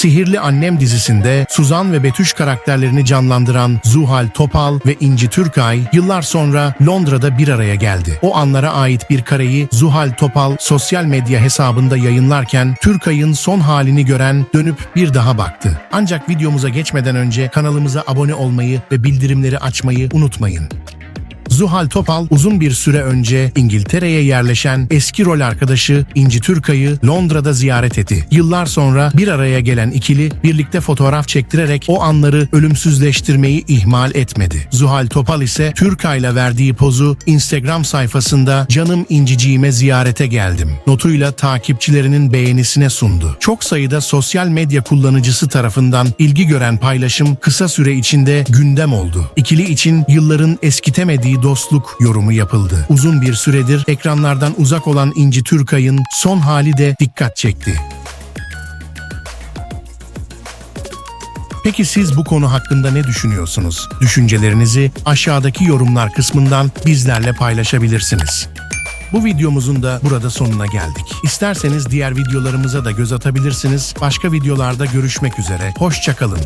Sihirli Annem dizisinde Suzan ve Betüş karakterlerini canlandıran Zuhal Topal ve İnci Türkay yıllar sonra Londra'da bir araya geldi. O anlara ait bir kareyi Zuhal Topal sosyal medya hesabında yayınlarken Türkay'ın son halini gören dönüp bir daha baktı. Ancak videomuza geçmeden önce kanalımıza abone olmayı ve bildirimleri açmayı unutmayın. Zuhal Topal uzun bir süre önce İngiltere'ye yerleşen eski rol arkadaşı İnci Türkay'ı Londra'da ziyaret etti. Yıllar sonra bir araya gelen ikili birlikte fotoğraf çektirerek o anları ölümsüzleştirmeyi ihmal etmedi. Zuhal Topal ise Türkay'la verdiği pozu Instagram sayfasında canım inciciğime ziyarete geldim notuyla takipçilerinin beğenisine sundu. Çok sayıda sosyal medya kullanıcısı tarafından ilgi gören paylaşım kısa süre içinde gündem oldu. İkili için yılların eskitemediği dostluk yorumu yapıldı. Uzun bir süredir ekranlardan uzak olan İnci Türkay'ın son hali de dikkat çekti. Peki siz bu konu hakkında ne düşünüyorsunuz? Düşüncelerinizi aşağıdaki yorumlar kısmından bizlerle paylaşabilirsiniz. Bu videomuzun da burada sonuna geldik. İsterseniz diğer videolarımıza da göz atabilirsiniz. Başka videolarda görüşmek üzere. Hoşçakalın.